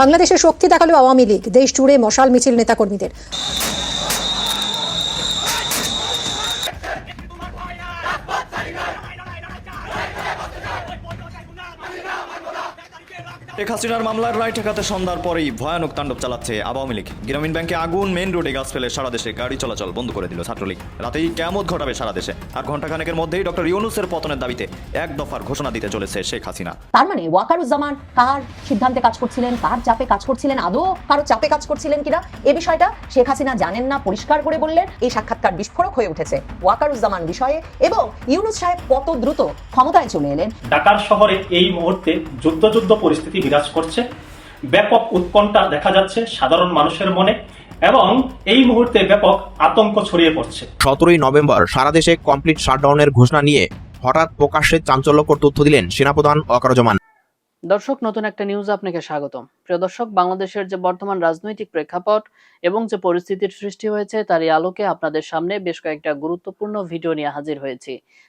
বাংলাদেশের শক্তি দেখাল আওয়ামী লীগ। দেশ জুড়ে মশাল মিছিল নেতাকর্মীদের। শেখ হাসিনার মামলার রায় ঠেকাতে সন্ধ্যার পরেই ভয়ানক তাণ্ডব চালাচ্ছে আওয়ামী লীগ। গ্রামীণ ব্যাংকে আগুন মেন রোডে গাছ ফেলে সারা দেশে গাড়ি চলাচল বন্ধ করে দিল ছাত্রলীগ। রাতেই কেমত ঘটাবে সারা দেশে। আর ঘণ্টাখানেকের মধ্যেই ডক্টর ইউনুসের পতনের দাবিতে এক দফার ঘোষণা দিতে চলেছে শেখ হাসিনা। তার মানে ওয়াকারুজ্জামান কার সিদ্ধান্তে কাজ করছিলেন কার চাপে কাজ করছিলেন আদৌ কারও চাপে কাজ করছিলেন কিনা এ বিষয়টা শেখ হাসিনা জানেন না পরিষ্কার করে বললেন এই সাক্ষাৎকার বিস্ফোরক হয়ে উঠেছে ওয়াকারুজ্জামান বিষয়ে এবং ইউনুস সাহেব কত দ্রুত ক্ষমতায় চলে এলেন। ঢাকার শহরে এই মুহূর্তে যুদ্ধ যুদ্ধ পরিস্থিতি বিরাজ করছে। ব্যাপক উৎকণ্ঠা দেখা যাচ্ছে সাধারণ মানুষের মনে এবং এই মুহূর্তে ব্যাপক আতঙ্ক ছড়িয়ে পড়ছে। সতেরোই নভেম্বর সারা দেশে কমপ্লিট শাটডাউনের ঘোষণা নিয়ে হঠাৎ প্রকাশ্যে চাঞ্চল্যকর তথ্য দিলেন সেনাপ্রধান অকারজমান। দর্শক নতুন একটা নিউজ আপনাকে স্বাগতম। প্রিয় দর্শক বাংলাদেশের যে বর্তমান রাজনৈতিক প্রেক্ষাপট এবং যে পরিস্থিতির সৃষ্টি হয়েছে তারই আলোকে আপনাদের সামনে বেশ কয়েকটা গুরুত্বপূর্ণ ভিডিও নিয়ে হাজির হয়েছি।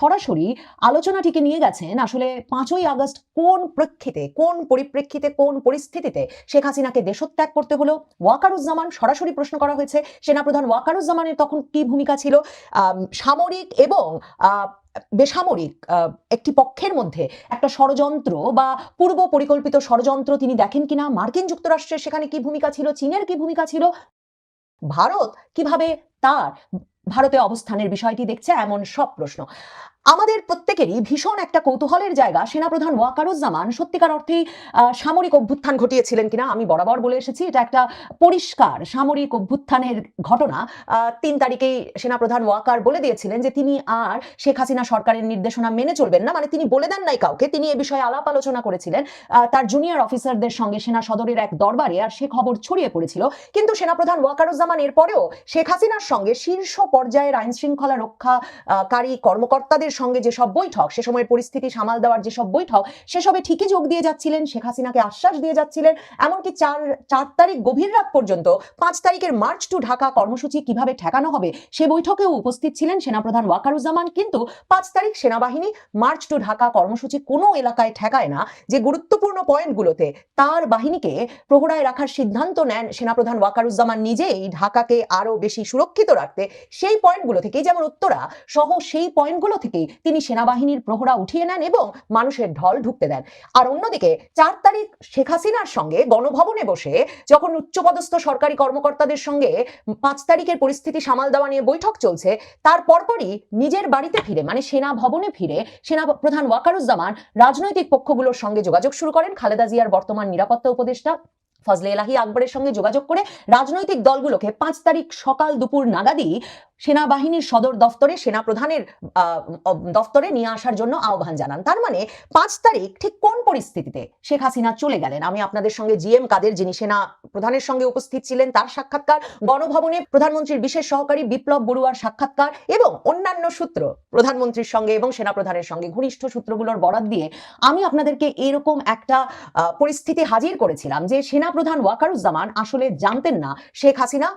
সরাসরি আলোচনাটিকে নিয়ে গেছেন আসলে পাঁচই আগস্ট কোন প্রেক্ষিতে, কোন পরিপ্রেক্ষিতে, কোন পরিস্থিতিতে শেখ হাসিনাকে দেশত্যাগ করতে হলো? ওয়াকারুজ্জামান সরাসরি প্রশ্ন করা হয়েছে। সেনাপ্রধান ওয়াকারুজ্জামানের তখন কি ভূমিকা ছিল? সামরিক এবং বেসামরিক একটি পক্ষের মধ্যে একটা ষড়যন্ত্র বা পূর্ব পরিকল্পিত ষড়যন্ত্র তিনি দেখেন কিনা? মার্কিন যুক্তরাষ্ট্রের সেখানে কি ভূমিকা ছিল? চীনের কি ভূমিকা ছিল? ভারত কীভাবে তার ভারতে অবস্থানের বিষয়টি দেখছে এমন সব প্রশ্ন। আমাদের প্রত্যেকেরই ভীষণ একটা কৌতূহলের জায়গা। সেনাপ্রধান ওয়াকারুজ্জামান সত্যিকার অর্থেই সামরিক অভ্যুত্থান ঘটিয়েছিলেন কিনা আমি বরাবর বলে এসেছি। এটা একটা পরিষ্কার সামরিক অভ্যুত্থানের ঘটনা। তিন তারিখেই সেনাপ্রধান ওয়াকার বলে দিয়েছিলেন যে তিনি আর শেখ হাসিনা সরকারের নির্দেশনা মেনে চলবেন না। মানে তিনি বলে দেন নাই কাউকে, তিনি এ বিষয়ে আলাপ আলোচনা করেছিলেন। তার জুনিয়র অফিসারদের সঙ্গে সেনা সদরের এক দরবারে আর সে খবর ছড়িয়ে পড়েছিল। কিন্তু সেনাপ্রধান ওয়াকারুজ্জামান এরপরেও শেখ হাসিনার সঙ্গে শীর্ষ পর্যায়ের আইন শৃঙ্খলা রক্ষাকারী কর্মকর্তাদের সঙ্গে যেসব বৈঠক, সে সময়ের পরিস্থিতি, সামাল দেওয়ার যেসব বৈঠক, সেসবে ঠিকই যোগ দিয়ে যাচ্ছিলেন, শেখ হাসিনাকে আশ্বাস দিয়ে যাচ্ছিলেন, এমনকি চার চার তারিখ গভীর রাত পর্যন্ত, পাঁচ তারিখের মার্চ টু ঢাকা কর্মসূচি কীভাবে ঠেকানো হবে, সে বৈঠকেও উপস্থিত ছিলেন সেনাপ্রধান ওয়াকারুজ্জামান, কিন্তু পাঁচ তারিখ সেনাবাহিনী মার্চ টু ঢাকা কর্মসূচি কোনো এলাকায় ঠেকায় না, যে গুরুত্বপূর্ণ পয়েন্টগুলোতে তার বাহিনীকে প্রহরায় রাখার সিদ্ধান্ত নেন সেনাপ্রধান ওয়াকারুজ্জামান নিজেই, ঢাকাকে আরও বেশি সুরক্ষিত রাখতে, সেই পয়েন্টগুলো থেকেই, যেমন উত্তরা সহ সেই পয়েন্টগুলো থেকেই তিনি সেনাবাহিনীর প্রহরা উঠিয়ে নেন এবং মানুষের ঢল ঢুকতে দেন। আর অন্যদিকে চার তারিখ শেখ হাসিনার সঙ্গে গণভবনে বসে যখন উচ্চপদস্থ সরকারি কর্মকর্তাদের সঙ্গে পাঁচ তারিখের পরিস্থিতি সামাল দেওয়া নিয়ে বৈঠক চলছে, তার পরপরই নিজের বাড়িতে ফিরে মানে সেনা ভবনে ফিরে সেনা প্রধান ওয়াকারুজ্জামান রাজনৈতিক পক্ষগুলোর সঙ্গে যোগাযোগ শুরু করেন। খালেদা জিয়ার বর্তমান নিরাপত্তা উপদেষ্টা ফজলে এলাহি আকবরের সঙ্গে যোগাযোগ করে রাজনৈতিক দলগুলোকে পাঁচ তারিখ সকাল দুপুর নাগাদই সেনাবাহিনীর সদর দফতরে সেনা প্রধানের আহ, দফতরে নিয়ে আসার জন্য আহ্বান জানান। তার মানে পাঁচ তারিখ ঠিক কোন পরিস্থিতিতে শেখ হাসিনা চলে গেলেন? আমি আপনাদের সঙ্গে জিএম কাদের যিনি সেনা প্রধানের সঙ্গে উপস্থিত ছিলেন তার সাক্ষাৎকার গণভবনে প্রধানমন্ত্রীর বিশেষ সহকারী বিপ্লব বড়ুয়ার সাক্ষাৎকার এবং অন্যান্য সূত্র প্রধানমন্ত্রীর সঙ্গে এবং সেনা প্রধানের সঙ্গে ঘনিষ্ঠ সূত্রগুলোর বরাদ দিয়ে আমি আপনাদেরকে এরকম একটা পরিস্থিতি হাজির করেছিলাম যে সেনা প্রধান ওয়াকারুজ্জামান আসলে জানতেন না শেখ হাসিনা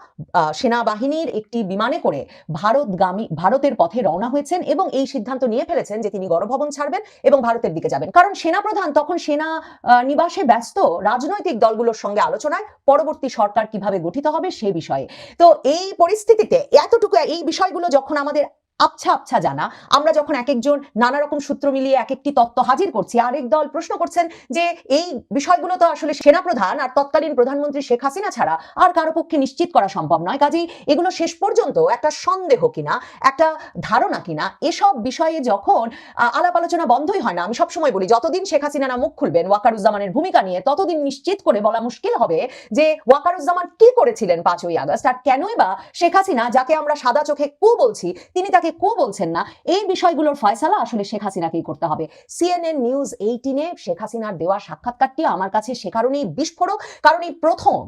সেনাবাহিনীর একটি বিমানে করে ভারতগামী, ভারতের পথে রওনা হয়েছেন এবং এই সিদ্ধান্ত নিয়ে ফেলেছেন যে তিনি গণভবন ছাড়বেন এবং ভারতের দিকে যাবেন। কারণ সেনাপ্রধান তখন সেনা নিবাসে ব্যস্ত রাজনৈতিক দলগুলোর সঙ্গে আলোচনায় পরবর্তী সরকার কীভাবে গঠিত হবে সে বিষয়ে। তো এই পরিস্থিতিতে এতটুকু, এই বিষয়গুলো যখন আমাদের আবছা আবছা জানা। আমরা যখন এক একজন নানা রকম সূত্র মিলিয়ে এক একটি তত্ত্ব হাজির করছি, আরেক দল প্রশ্ন করছেন যে এই বিষয়গুলো তো আসলে সেনাপ্রধান আর তৎকালীন প্রধানমন্ত্রী শেখ হাসিনা ছাড়া আর কারও পক্ষে নিশ্চিত করা সম্ভব নয়। কাজেই এগুলো শেষ পর্যন্ত একটা সন্দেহ কিনা, একটা ধারণা কিনা, এসব বিষয়ে যখন আলাপ আলোচনা বন্ধই হয় না। আমি সবসময় বলি, যতদিন শেখ হাসিনা না মুখ খুলবেন, ওয়াকারুজ্জামানের ভূমিকা নিয়ে, ততদিন নিশ্চিত করে বলা মুশকিল হবে যে ওয়াকারুজ্জামান কি করেছিলেন পাঁচই আগস্ট? আর কেনই বা শেখ হাসিনা, যাকে আমরা সাদা চোখে কু বলছি, তিনি তাকে কু বলছেন না, এই বিষয়গুলোর ফয়সালা আসলে শেখ হাসিনাকেই করতে হবে। সিএনএন নিউজ এইটিনে শেখ হাসিনার দেওয়া সাক্ষাৎকারটি আমার কাছে সে কারণেই বিস্ফোরক, কারণ এই প্রথম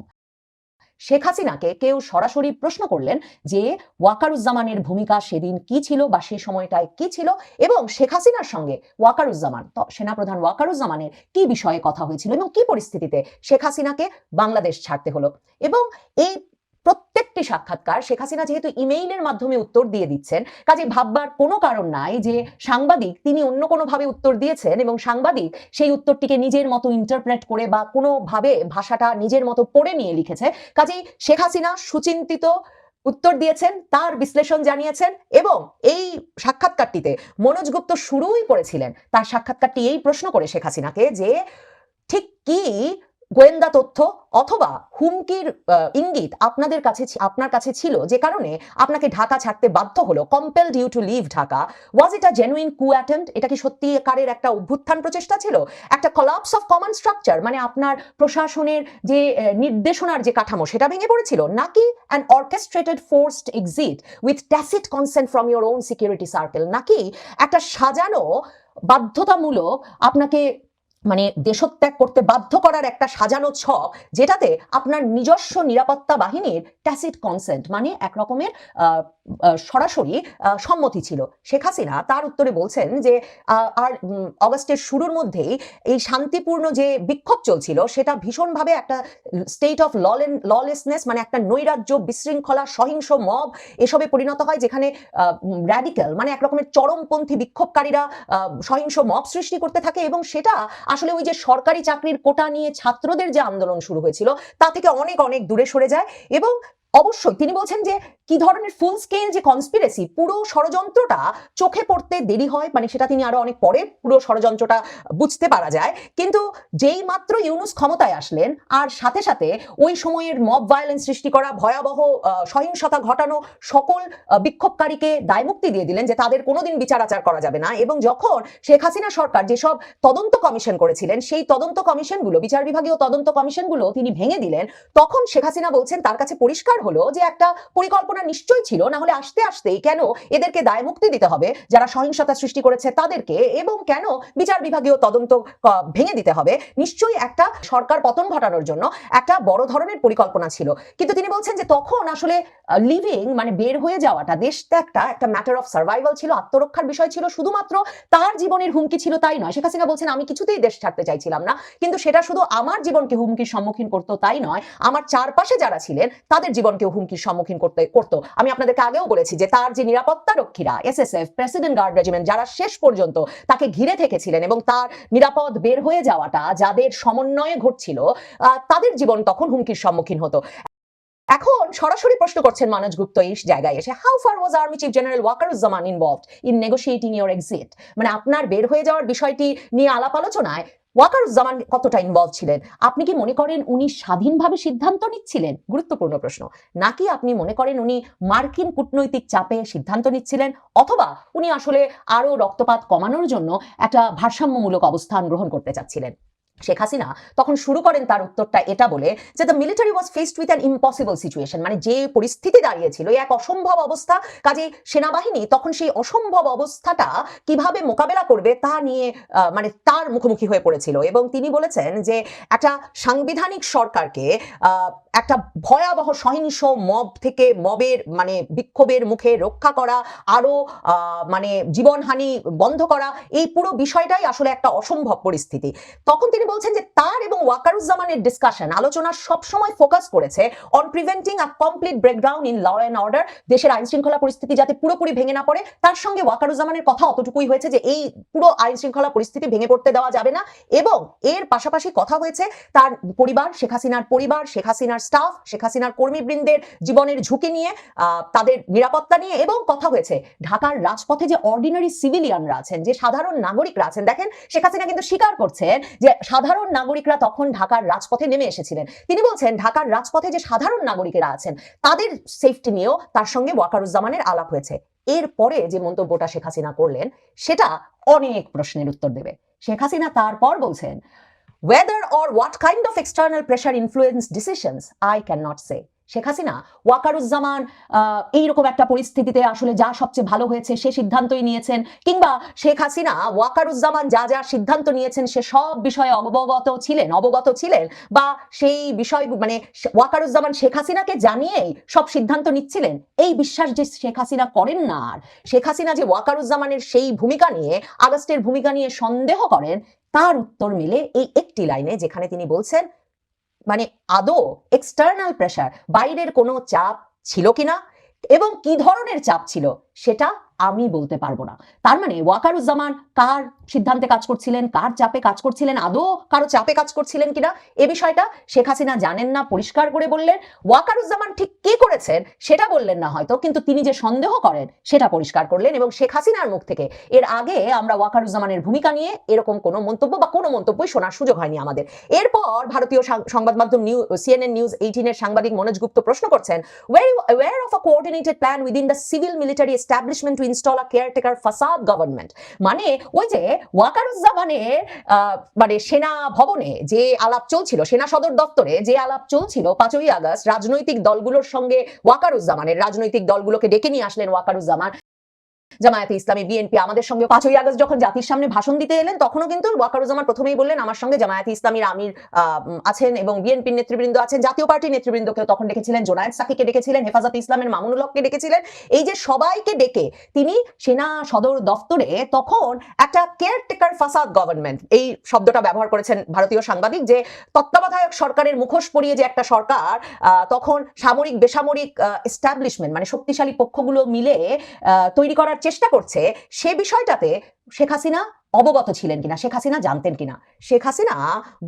শেখ হাসিনাকে কেউ সরাসরি প্রশ্ন করলেন যে ওয়াকারুজ্জামানের ভূমিকা সেদিন কি ছিল বা সে সময়টায় কি ছিল এবং শেখ হাসিনার সঙ্গে ওয়াকারুজ্জামান সেনাপ্রধান ওয়াকারুজ্জামানের কি বিষয়ে কথা হয়েছিল এবং কি পরিস্থিতিতে শেখ হাসিনাকে বাংলাদেশ ছাড়তে হলো? এবং এই প্রত্যেকটি সাক্ষাৎকার শেখ হাসিনা যেহেতু ইমেইলের মাধ্যমে উত্তর দিয়ে দিচ্ছেন, কাজে ভাববার কোনো কারণ নাই যে সাংবাদিক তিনি অন্য কোনো ভাবে উত্তর দিয়েছেন এবং সাংবাদিক সেই উত্তরটিকে নিজের মতো ইন্টারপ্রেট করে বা কোনো ভাবে ভাষাটা নিজের মতো পড়ে নিয়ে লিখেছে। কাজেই শেখ হাসিনা সুচিন্তিত উত্তর দিয়েছেন, তার বিশ্লেষণ জানিয়েছেন এবং এই সাক্ষাৎকারটিতে মনোজ গুপ্ত শুরুই করেছিলেন। তার সাক্ষাৎকারটি এই প্রশ্ন করে শেখ হাসিনাকে যে, ঠিক কি গোয়েন্দা তথ্য অথবা হুমকির ইঙ্গিত আপনাদের কাছে আপনার কাছে ছিল যে কারণে আপনাকে ঢাকা ছাড়তে বাধ্য হলো compelled you to leave Dhaka. Was it a genuine coup attempt এটা কি সত্যিকারের একটা অভ্যুত্থান প্রচেষ্টা ছিল? একটা কলাপস অফ কমন স্ট্রাকচার মানে আপনার প্রশাসনের যে নির্দেশনার যে কাঠামো, সেটা ভেঙে পড়েছিল? নাকি an orchestrated forced exit with tacit consent from your own security circle নাকি একটা সাজানো বাধ্যতামূলক আপনাকে মানে দেশত্যাগ করতে বাধ্য করার একটা সাজানো ছক, যেটাতে আপনার নিজস্ব নিরাপত্তা বাহিনীর ট্যাসিট কনসেন্ট মানে এক রকমের সরাসরি সম্মতি ছিল। শেখ হাসিনা তার উত্তরে বলছেন যে আর অগস্টের শুরুর মধ্যেই এই শান্তিপূর্ণ যে বিক্ষোভ চলছিল, সেটা ভীষণভাবে একটা স্টেট অফ ললেসনেস মানে একটা নৈরাজ্য বিশৃঙ্খলা, সহিংস মব, এসবে পরিণত হয়, যেখানে র্যাডিক্যাল মানে এক রকমের চরমপন্থী বিক্ষোভকারীরা সহিংস মব সৃষ্টি করতে থাকে এবং সেটা আসলে ওই যে সরকারি চাকরির কোটা নিয়ে ছাত্রদের যে আন্দোলন শুরু হয়েছিল, তা থেকে অনেক অনেক দূরে সরে যায় এবং অবশ্যই তিনি বলছেন যে কি ধরনের ফুল স্কেল যে কনস্পিরেসি পুরো ষড়যন্ত্রটা চোখে পড়তে দেরি হয় মানে সেটা তিনি আরও অনেক পরে পুরো ষড়যন্ত্রটা বুঝতে পারা যায়। কিন্তু যেই মাত্র ইউনুস ক্ষমতায় আসলেন, আর সাথে সাথে ওই সময়ের মব ভায়োলেন্স সৃষ্টি করা, ভয়াবহ সহিংসতা ঘটানো সকল বিক্ষোভকারীকে দায়মুক্তি দিয়ে দিলেন যে তাদের কোনোদিন বিচার আচার করা যাবে না। এবং যখন শেখ হাসিনা সরকার যেসব তদন্ত কমিশন করেছিলেন, সেই তদন্ত কমিশনগুলো, বিচার বিভাগীয় তদন্ত কমিশনগুলো তিনি ভেঙে দিলেন, তখন শেখ হাসিনা বলছেন, তার কাছে পরিষ্কার হলো যে একটা পরিকল্পনা নিশ্চয়ই ছিল, না হলে আসতে আসতেই কেন এদেরকে দায়মুক্তি দিতে হবে, যারা সহিংসতা সৃষ্টি করেছে তাদেরকে এবং কেন বিচার বিভাগীয় তদন্ত ভেঙে দিতে হবে, নিশ্চয়ই একটা সরকার পতন ঘটানোর জন্য একটা বড় ধরনের পরিকল্পনা ছিল। কিন্তু তিনি বলছেন যে তখন আসলে লিভিং মানে বের হয়ে যাওয়াটা দেশ ত্যাগটা একটা ম্যাটার অফ সার্ভাইভাল ছিল, আত্মরক্ষার বিষয় ছিল, শুধুমাত্র তার জীবনের হুমকি ছিল তাই নয়। শেখ হাসিনা বলছেন, আমি কিছুতেই দেশ ছাড়তে চাইছিলাম না। কিন্তু সেটা শুধু আমার জীবনকে হুমকির সম্মুখীন করতো তাই নয়, আমার চারপাশে যারা ছিলেন, তাদের জীবনকেও হুমকির সম্মুখীন করতে, করতো। আমি আপনাদেরকে আগেও বলেছি যে তার যে নিরাপত্তা রক্ষীরা এসএসএফ প্রেসিডেন্ট গার্ড রেজিমেন্ট যারা শেষ পর্যন্ত তাকে ঘিরে থেকেছিলেন এবং তার নিরাপদ বের হয়ে যাওয়াটা যাদের সমন্বয়ে ঘটছিল তাদের জীবন তখন হুমকির সম্মুখীন হতো। এখন সরাসরি প্রশ্ন করছেন মানজ গুপ্ত এই জায়গায় এসে how far was army chief general Wakeruzzaman involved in negotiating your exit মানে আপনার বের হয়ে যাওয়ার বিষয়টি নিয়ে আলাপ আলোচনায় ওয়াকারুজ্জামান কতটা ইনভলভ ছিলেন? আপনি কি মনে করেন উনি স্বাধীনভাবে সিদ্ধান্ত নিচ্ছিলেন? গুরুত্বপূর্ণ প্রশ্ন। নাকি আপনি মনে করেন উনি মার্কিন কূটনৈতিক চাপে সিদ্ধান্ত নিচ্ছিলেন? অথবা উনি আসলে আরও রক্তপাত কমানোর জন্য একটা ভারসাম্যমূলক অবস্থান গ্রহণ করতে চাচ্ছিলেন? শেখ হাসিনা তখন শুরু করেন তার উত্তরটা এটা বলে যে the military was faced with an impossible situation মানে যে পরিস্থিতি দাঁড়িয়েছিল এক অসম্ভব অবস্থা। কাজে সেনাবাহিনী তখন সেই অসম্ভব অবস্থাটা কীভাবে মোকাবেলা করবে তা নিয়ে মানে তার মুখোমুখি হয়ে পড়েছিল। এবং তিনি বলেছেন যে একটা সাংবিধানিক সরকারকে একটা ভয়াবহ সহিংস মব থেকে মবের মানে বিক্ষোভের মুখে রক্ষা করা আরও আহ, মানে জীবনহানি বন্ধ করা এই পুরো বিষয়টাই আসলে একটা অসম্ভব পরিস্থিতি। তখন তিনি বলছেন যে তার এবং ওয়াকারুজ্জামানের ডিসকাশন আলোচনা সবসময় ফোকাস করেছে on preventing a complete breakdown in law and order দেশের আইন শৃঙ্খলা পরিস্থিতি যাতে পুরোপুরি ভেঙে না পড়ে। তার সঙ্গে ওয়াকারুজ্জামানের কথা অতটুকুই হয়েছে যে এই পুরো আইন শৃঙ্খলা পরিস্থিতি ভেঙে পড়তে দেওয়া যাবে না এবং এর পাশাপাশি কথা হয়েছে তার পরিবার, শেখ হাসিনার পরিবার, শেখ হাসিনার স্টাফ শেখ হাসিনার কর্মীবৃন্দের জীবনের ঝুঁকি নিয়ে তাদের নিরাপত্তা নিয়ে এবং কথা হয়েছে ঢাকার রাজপথে যে অর্ডিনারি সিভিলিয়ানরা আছেন, যে সাধারণ নাগরিকরা আছেন। দেখেন, শেখ হাসিনা কিন্তু স্বীকার করছেন যে সাধারণ নাগরিকরা তখন ঢাকার রাজপথে নেমে এসেছিলেন। তিনি বলছেন, ঢাকার রাজপথে যে সাধারণ নাগরিকেরা আছেন, তাদের সেফটি নিয়েও তার সঙ্গে ওয়াকারুজ্জামানের আলাপ হয়েছে। এরপরে যে মন্তব্যটা শেখ হাসিনা করলেন, সেটা অনেক প্রশ্নের উত্তর দেবে। শেখ হাসিনা তারপর বলছেন, whether or kind of of external pressure influenced decisions, i cannot say Sheikh Hasina, Wakeruzzaman এইরকম একটা পরিস্থিতিতে আসলে যা সবচেয়ে ভালো হয়েছে সে সিদ্ধান্তই নিয়েছেন, কিংবা শেখ হাসিনা, ওয়াকারুজ্জামান যা যা সিদ্ধান্ত নিয়েছেন সে সব বিষয়ে অবগত ছিলেন অবগত ছিলেন, বা সেই বিষয় মানে ওয়াকারুজ্জামান শেখ হাসিনাকে জানিয়েই সব সিদ্ধান্ত নিচ্ছিলেন, এই বিশ্বাস যে শেখ হাসিনা করেন না আর। শেখ হাসিনা যে ওয়াকারুজ্জামানের সেই ভূমিকা নিয়ে, আগস্টের ভূমিকা নিয়ে সন্দেহ করেন, তার উত্তর মিলে এই একটি লাইনে যেখানে তিনি বলছেন মানে আদৌ এক্সটার্নাল প্রেশার বাইরের কোনো চাপ ছিল কিনা? এবং কি ধরনের চাপ ছিল? সেটা আমি বলতে পারব না। তার মানে ওয়াকারুজ্জামান কার সিদ্ধান্তে কাজ করছিলেন, কার চাপে কাজ করছিলেন, আদৌ কারও চাপে কাজ করছিলেন কিনা, এ বিষয়টা শেখ হাসিনা জানেন না, পরিষ্কার করে বললেন। ওয়াকারুজ্জামান ঠিক কি করেছেন সেটা বললেন না হয়তো, কিন্তু তিনি যে সন্দেহ করেন সেটা পরিষ্কার করলেন এবং শেখ হাসিনার মুখ থেকে এর আগে আমরা ওয়াকারুজ্জামানের ভূমিকা নিয়ে এরকম কোনো মন্তব্য বা কোনো মন্তব্যই শোনার সুযোগ হয়নি আমাদের। এরপর ভারতীয় সংবাদ মাধ্যম নিউ সিএনএন নিউজ এইটিনের সাংবাদিক মনোজ গুপ্ত প্রশ্ন করছেন were of a coordinated plan within the civil military establishment install a caretaker facade government মানে ওই যে ওয়াকারুজ্জামানের মানে সেনা ভবনে যে আলাপ চলছিল, সেনা সদর দপ্তরে যে আলাপ চলছিল পাঁচই আগস্ট, রাজনৈতিক দলগুলোর সঙ্গে ওয়াকারুজ্জামানের, রাজনৈতিক দলগুলোকে ডেকে নিয়ে আসলেন ওয়াকারুজ্জামান। জামায়াতে ইসলামী, বিএনপি, আমাদের সঙ্গে পাঁচই আগস্ট যখন জাতির সামনে ভাষণ দিতে এলেন, তখনও কিন্তু ওয়াকারুজ্জামান প্রথমেই বললেন, আমার সঙ্গে জামায়াতে ইসলামীর আমির আছেন এবং বিএনপির নেতৃবৃন্দ আছেন। জাতীয় পার্টির নেতৃবৃন্দকেও তখন ডেকেছিলেন, জোনায়েদ সাকিকে ডেকেছিলেন, হেফাজতে ইসলামের মামুনুল হককে ডেকেছিলেন। এই যে সবাইকে ডেকে তিনি সেনা সদর দফতরে তখন একটা কেয়ারটেকার ফাসাদ গভর্নমেন্ট এই শব্দটা ব্যবহার করেছেন ভারতীয় সাংবাদিক, যে তত্ত্বাবধায়ক সরকারের মুখোশ পরিয়ে যে একটা সরকার তখন সামরিক, বেসামরিক এস্টাবলিশমেন্ট মানে শক্তিশালী পক্ষগুলো মিলে তৈরি করার চেষ্টা করছে সে বিষয়টাতে শেখ হাসিনা অবগত ছিলেন কিনা, শেখ হাসিনা জানতেন কিনা। শেখ হাসিনা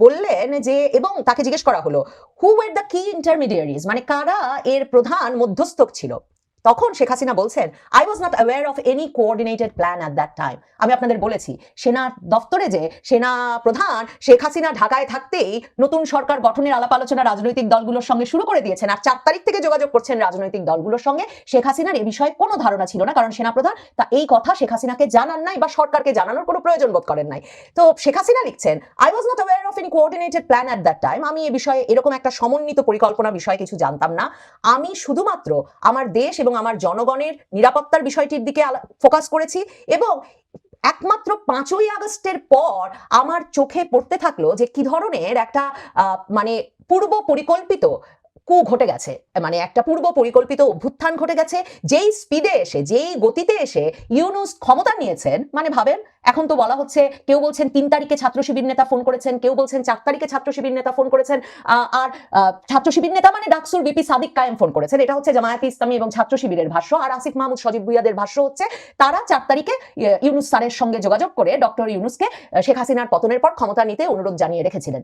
বললেন যে, এবং তাকে জিজ্ঞেস করা হলো who were the key intermediaries মানে কারা এর প্রধান মধ্যস্থক ছিল? তখন শেখ হাসিনা বলছেন I was not aware of any coordinated plan at that time আমি আপনাদের বলেছি, সেনা দপ্তরে যে সেনা প্রধান শেখ হাসিনা ঢাকায় থাকতেই নতুন সরকার গঠনের আলাপ আলোচনা রাজনৈতিক দলগুলোর সঙ্গে শুরু করে দিয়েছেন। আর চার তারিখ থেকে যোগাযোগ করছেন রাজনৈতিক দলগুলোর সঙ্গে। শেখ হাসিনার এ বিষয়ে কোনো ধারণা ছিল না, কারণ সেনাপ্রধান তা এই কথা শেখ হাসিনাকে জানান নাই বা সরকারকে জানানোর কোনো প্রয়োজন বোধ করেন নাই। তো শেখ হাসিনা লিখছেন I was not aware of any coordinated plan at that time আমি এ বিষয়ে এরকম একটা সমন্বিত পরিকল্পনা বিষয়ে কিছু জানতাম না। আমি শুধুমাত্র আমার দেশ এবং আমার জনগণের নিরাপত্তার বিষয়টির দিকে ফোকাস করেছি এবং একমাত্র পাঁচই আগস্টের পর আমার চোখে পড়তে থাকল যে কি ধরনের একটা মানে পূর্ব পরিকল্পিত কু ঘটে গেছে। মানে একটা পূর্ব পরিকল্পিত অভ্যুত্থান ঘটে গেছে, যেই স্পিডে এসে, যেই গতিতে এসে ইউনুস ক্ষমতা নিয়েছেন মানে ভাবেন, এখন তো বলা হচ্ছে কেউ বলছেন তিন তারিখে ছাত্র শিবির নেতা ফোন করেছেন, কেউ বলছেন চার তারিখে ছাত্র শিবির নেতা ফোন করেছেন আর ছাত্র শিবির নেতা মানে ডাকসুর বিপি সাদিক কায়েম ফোন করেছেন। এটা হচ্ছে জামায়াতে ইসলামী এবং ছাত্র শিবিরের ভাষ্য। আর আসিফ মাহমুদ, সজীব ভুইয়াদের ভাষ্য হচ্ছে, তারা চার তারিখে ইউনুস স্যারের সঙ্গে যোগাযোগ করে ডক্টর ইউনুসকে শেখ হাসিনার পতনের পর ক্ষমতা নিতে অনুরোধ জানিয়ে রেখেছিলেন।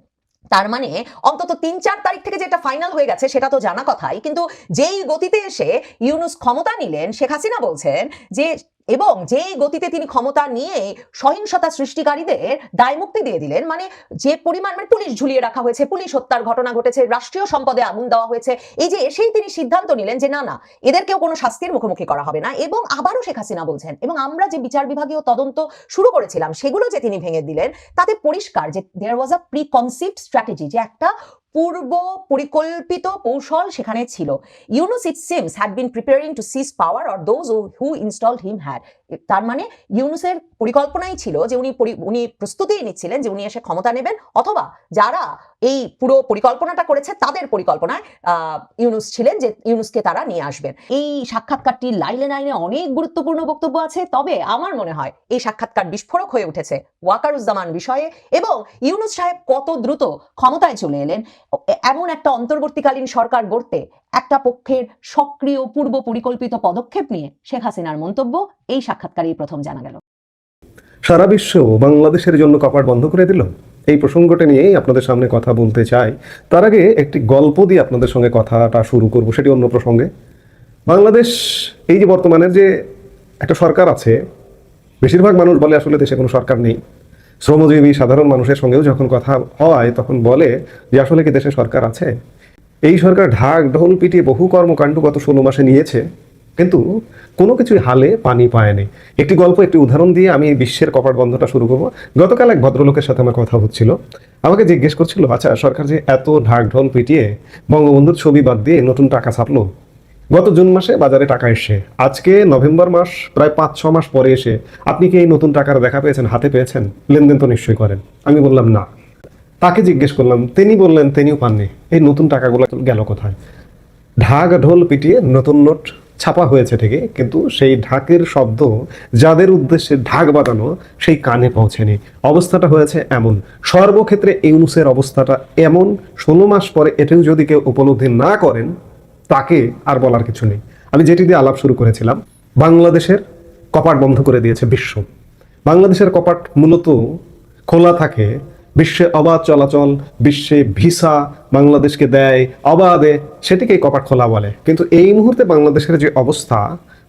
তার মানে অন্তত তিন চার তারিখ থেকে যেটা ফাইনাল হয়ে গেছে, সেটা তো জানা কথাই। কিন্তু যেই গতিতে এসে ইউনুস ক্ষমতা নিলেন, শেখ হাসিনা বলছেন যে এবং যে গতিতে তিনি ক্ষমতা নিয়ে সহিংসতা সৃষ্টিকারীদের দায়মুক্তি দিয়ে দিলেন মানে যে পরিমাণ মানে পুলিশ ঝুলিয়ে রাখা হয়েছে, পুলিশ হত্যার ঘটনা ঘটেছে, রাষ্ট্রীয় সম্পদে আগুন দেওয়া হয়েছে, এই যে এসেই তিনি সিদ্ধান্ত নিলেন যে না না, এদেরকেও কোনো শাস্তির মুখোমুখি করা হবে না। এবং আবারও শেখ হাসিনা বলছেন, এবং আমরা যে বিচার বিভাগীয় তদন্ত শুরু করেছিলাম, সেগুলো যে তিনি ভেঙে দিলেন, তাতে পরিষ্কার যে there was a pre concept strategy যে একটা পূর্ব পরিকল্পিত কৌশল সেখানে ছিল। Yunus it seems had been preparing to seize power or those who installed him had তার মানে ইউনুসের পরিকল্পনাই ছিল যে উনি উনি প্রস্তুতি নিচ্ছিলেন যে উনি এসে ক্ষমতা নেবেন, অথবা যারা এই পুরো পরিকল্পনাটা করেছে তাদের পরিকল্পনায় ইউনুস ছিলেন যে ইউনুসকে তারা নিয়ে আসবেন। এই সাক্ষাৎকারটি লাইনে লাইনে অনেক গুরুত্বপূর্ণ বক্তব্য আছে, তবে আমার মনে হয় এই সাক্ষাৎকার বিস্ফোরক হয়ে উঠেছে ওয়াকারুজ্জামান বিষয়ে এবং ইউনুস সাহেব কত দ্রুত ক্ষমতায় চলে এলেন। এমন একটা অন্তর্বর্তীকালীন সরকার গড়তে একটা পক্ষের সক্রিয় পূর্ব পরিকল্পিত পদক্ষেপ নিয়ে শেখ হাসিনার মন্তব্য এই সাক্ষাৎকারেই প্রথম জানা গেল। সারা বিশ্ব বাংলাদেশের জন্য কপাট বন্ধ করে দিল। এই প্রসঙ্গটা নিয়েই আপনাদের সামনে কথা বলতে চাই। তার আগে একটি গল্প দিয়ে আপনাদের সঙ্গে কথাটা শুরু করব, সেটি অন্য প্রসঙ্গে। বাংলাদেশ, এই যে বর্তমানে যে একটা সরকার আছে, বেশিরভাগ মানুষ বলে আসলে দেশে কোনো সরকার নেই। শ্রমজীবী সাধারণ মানুষের সঙ্গেও যখন কথা হয়, তখন বলে যে আসলে কি দেশে সরকার আছে? এই সরকার ঢাক ঢোল পিটিয়ে বহু কর্মকাণ্ড গত ষোলো মাসে নিয়েছে, কিন্তু কোনো কিছুই হালে পানি পায়নি। একটি গল্প, একটি উদাহরণ দিয়ে আমি বিশ্বের কপাট বন্ধটা শুরু করব। গতকাল এক ভদ্রলোকের সাথে আমার কথা হচ্ছিল। আমাকে জিজ্ঞেস করছিল আচ্ছা সরকার যে এত ঢাক ঢোল পিটিয়ে বঙ্গবন্ধুর ছবি বাদ দিয়ে নতুন টাকা ছাপলো? গত জুন মাসে বাজারে টাকা এসছে। আজকে নভেম্বর মাস, প্রায় পাঁচ, ছ মাস পরে এসে আপনি কি এই নতুন টাকার দেখা পেয়েছেন, হাতে পেয়েছেন? লেনদেন তো নিশ্চয়ই করেন। আমি বললাম, না। তাকে জিজ্ঞেস করলাম, তিনি বললেন তিনিও পাননি। এই নতুন টাকাগুলো গেল কোথায়? ঢাক ঢোল পিটিয়ে নতুন নোট ছাপা হয়েছে ঠিকই, কিন্তু সেই ঢাকের শব্দ, যাদের উদ্দেশ্যে ঢাক বাজানো, সেই কানে পৌঁছেনি। অবস্থাটা হয়েছে এমন। সর্বক্ষেত্রে ইউনুসের অবস্থাটা এমন। ষোলো মাস পরে এটাও যদি কেউ উপলব্ধি না করেন, তাকে আর বলার কিছু নেই। আমি যেটি দিয়ে আলাপ শুরু করেছিলাম, বাংলাদেশের কপাট বন্ধ করে দিয়েছে বিশ্ব। বাংলাদেশের কপাট মূলত খোলা থাকে বিশ্বে অবাধ চলাচল, বিশ্বে ভিসা বাংলাদেশকে দেয় অবাধে, সেটিকেই কপাট খোলা বলে। কিন্তু এই মুহূর্তে বাংলাদেশের যে অবস্থা,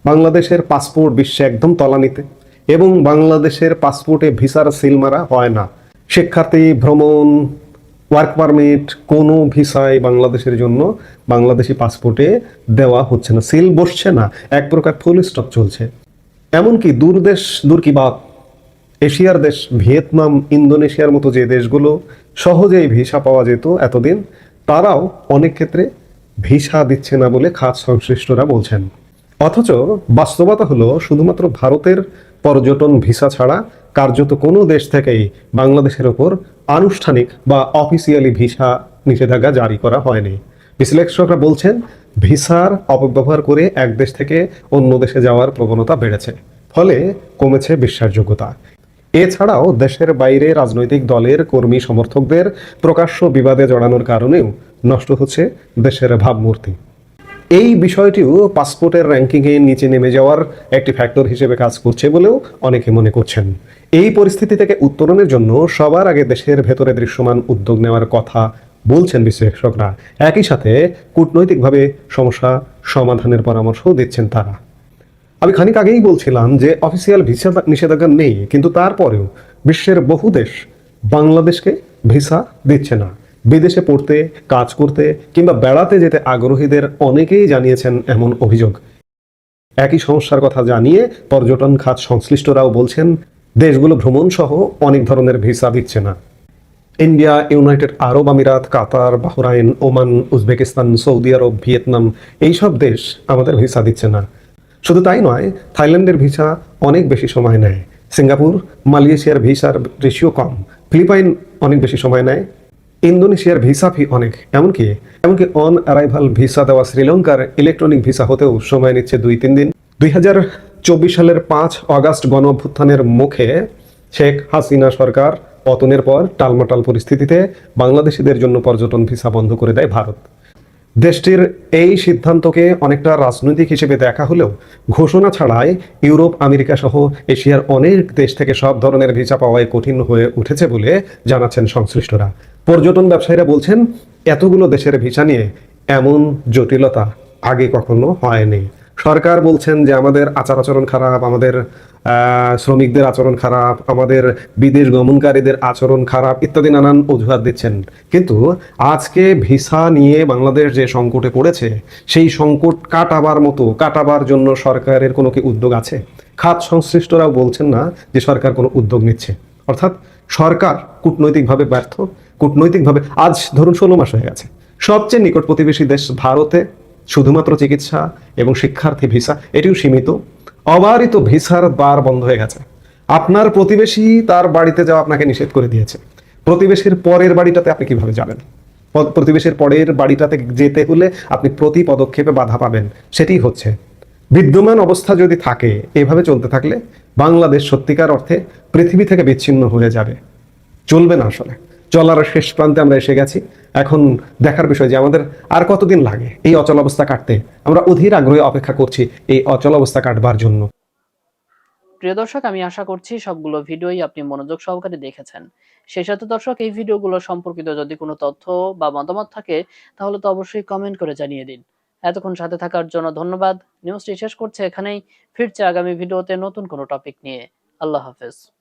বাংলাদেশের পাসপোর্ট বিশ্বে একদম তলানিতে এবং বাংলাদেশের পাসপোর্টে ভিসার সিল মারা হয় না। শিক্ষার্থী ভ্রমণ ওয়ার্ক পারমিট কোনো ভিসায় বাংলাদেশের জন্য বাংলাদেশি পাসপোর্টে দেওয়া হচ্ছে না, সিল বসছে না। এক প্রকার ফুল স্টপ চলছে। এমনকি দূরদেশ, দূর কি বাপ এশিয়ার দেশ ভিয়েতনাম, ইন্দোনেশিয়ার মতো যে দেশগুলো সহজেই ভিসা পাওয়া যেত এতদিন, তারাও অনেক ক্ষেত্রে ভিসা দিচ্ছে না বলে খাত সংশ্লিষ্টরা বলছেন। অথচ বাস্তবতা হলো, শুধুমাত্র ভারতের পর্যটন ভিসা ছাড়া কার্যত কোনো দেশ থেকেই বাংলাদেশের ওপর আনুষ্ঠানিক বা অফিসিয়ালি ভিসা নিষেধাজ্ঞা জারি করা হয়নি। বিশ্লেষকরা বলছেন, ভিসার অপব্যবহার করে এক দেশ থেকে অন্য দেশে যাওয়ার প্রবণতা বেড়েছে, ফলে কমেছে বিশ্বাসযোগ্যতা। এছাড়াও দেশের বাইরে রাজনৈতিক দলের কর্মী সমর্থকদের প্রকাশ্য বিবাদে জড়ানোর কারণেও নষ্ট হচ্ছে দেশের ভাবমূর্তি। এই বিষয়টিও পাসপোর্টের র্যাঙ্কিংয়ে নিচে নেমে যাওয়ার একটি ফ্যাক্টর হিসেবে কাজ করছে বলেও অনেকে মনে করছেন। এই পরিস্থিতি থেকে উত্তরণের জন্য সবার আগে দেশের ভেতরে দৃশ্যমান উদ্যোগ নেওয়ার কথা বলছেন বিশ্লেষকরা। একই সাথে কূটনৈতিকভাবে সমস্যা সমাধানের পরামর্শও দিচ্ছেন তারা। আমি খানিক আগেই বলছিলাম যে অফিসিয়াল ভিসা নিষেধাজ্ঞা নেই, কিন্তু তারপরেও বিশ্বের বহু দেশ বাংলাদেশকে ভিসা দিচ্ছে না। বিদেশে পড়তে, কাজ করতে কিংবা বেড়াতে যেতে আগ্রহীদের অনেকেই জানিয়েছেন এমন অভিযোগ। একই সমস্যার কথা জানিয়ে পর্যটন খাত সংশ্লিষ্টরাও বলছেন, দেশগুলো ভ্রমণ সহ অনেক ধরনের ভিসা দিচ্ছে না। India, United Arab Emirates, Qatar, Bahrain, Oman, Uzbekistan, Saudi Arabia, Vietnam, এইসব দেশ আমাদের ভিসা দিচ্ছে না। শুধু তাই নয়, থাইল্যান্ডের ভিসা অনেক বেশি সময় নেয়। সিঙ্গাপুর, মালয়েশিয়ার ভিসার রেশিও কম। ফিলিপাইন অনেক বেশি সময় নেয়। ইন্দোনেশিয়ার ভিসা ফি অনেক। এমনকি এমনকি অন অ্যারাইভাল ভিসা দেওয়া শ্রীলঙ্কার ইলেকট্রনিক ভিসা হতেও সময় নিচ্ছে দুই তিন দিন। দুই হাজার চব্বিশ সালের পাঁচ অগাস্ট গণ অভ্যুত্থানের মুখে শেখ হাসিনা সরকার পতনের পর টালমাটাল পরিস্থিতিতে বাংলাদেশিদের জন্য পর্যটন ভিসা বন্ধ করে দেয় ভারত। দেশটির এই সিদ্ধান্তকে অনেকটা রাজনৈতিক হিসেবে দেখা হলেও ঘোষণা ছাড়াই ইউরোপ, আমেরিকা সহ এশিয়ার অনেক দেশ থেকে সব ধরনের ভিসা পাওয়ায় কঠিন হয়ে উঠেছে বলে জানাচ্ছেন সংশ্লিষ্টরা। পর্যটন ব্যবসায়ীরা বলছেন, এতগুলো দেশের ভিসা নিয়ে এমন জটিলতা আগে কখনো হয়নি। সরকার বলছেন যে আমাদের আচার আচরণ খারাপ, আমাদের শ্রমিকদের আচরণ খারাপ, আমাদের বিদেশ গমনকারীদের আচরণ খারাপ ইত্যাদি নানান অজুহাত দিচ্ছেন। কিন্তু আজকে ভিসা নিয়ে বাংলাদেশ যে সংকটে পড়েছে, সেই সংকট কাটাবার মতো, কাটাবার জন্য সরকারের কোনো কি উদ্যোগ আছে? খাত সংশ্লিষ্টরাও বলছেন না যে সরকার কোনো উদ্যোগ নিচ্ছে। অর্থাৎ সরকার কূটনৈতিকভাবে ব্যর্থ, কূটনৈতিকভাবে আজ ধরুন ষোলো মাস হয়ে গেছে। সবচেয়ে নিকট প্রতিবেশী দেশ ভারতে শুধুমাত্র চিকিৎসা এবং শিক্ষার্থী ভিসা, এটিও সীমিত। অবারিত ভিসার দ্বার বন্ধ হয়ে গেছে। আপনার প্রতিবেশী তার বাড়িতে যাওয়া আপনাকে নিষেধ করে দিয়েছে। প্রতিবেশীর পরের বাড়িটাতে আপনি কীভাবে যাবেন? প্রতিবেশীর পরের বাড়িটাতে যেতে হলে আপনি প্রতি পদক্ষেপে বাধা পাবেন। সেটি হচ্ছে, বিদ্যমান অবস্থা যদি থাকে, এভাবে চলতে থাকলে বাংলাদেশ সত্যিকার অর্থে পৃথিবী থেকে বিচ্ছিন্ন হয়ে যাবে। চলবে না আসলে। চলার শেষ প্রান্তে আমরা এসে গেছি। এখন দেখার বিষয় যে আমাদের আর কতদিন লাগে এই অচল অবস্থা কাটতে? আমরা অধীর আগ্রহে অপেক্ষা করছি এই অচল অবস্থা কাটবার জন্য। প্রিয় দর্শক, আমি আশা করছি সবগুলো ভিডিওই আপনি মনোযোগ সহকারে দেখেছেন। সেই সাথে দর্শক, এই ভিডিওগুলো সম্পর্কিত যদি কোনো তথ্য বা মতামত থাকে, তাহলে তো অবশ্যই কমেন্ট করে জানিয়ে দিন। এতক্ষণ সাথে থাকার জন্য ধন্যবাদ। নিউজটি শেষ করছে এখানেই। ফিরছে আগামী ভিডিওতে নতুন কোনো টপিক নিয়ে। আল্লাহ হাফেজ।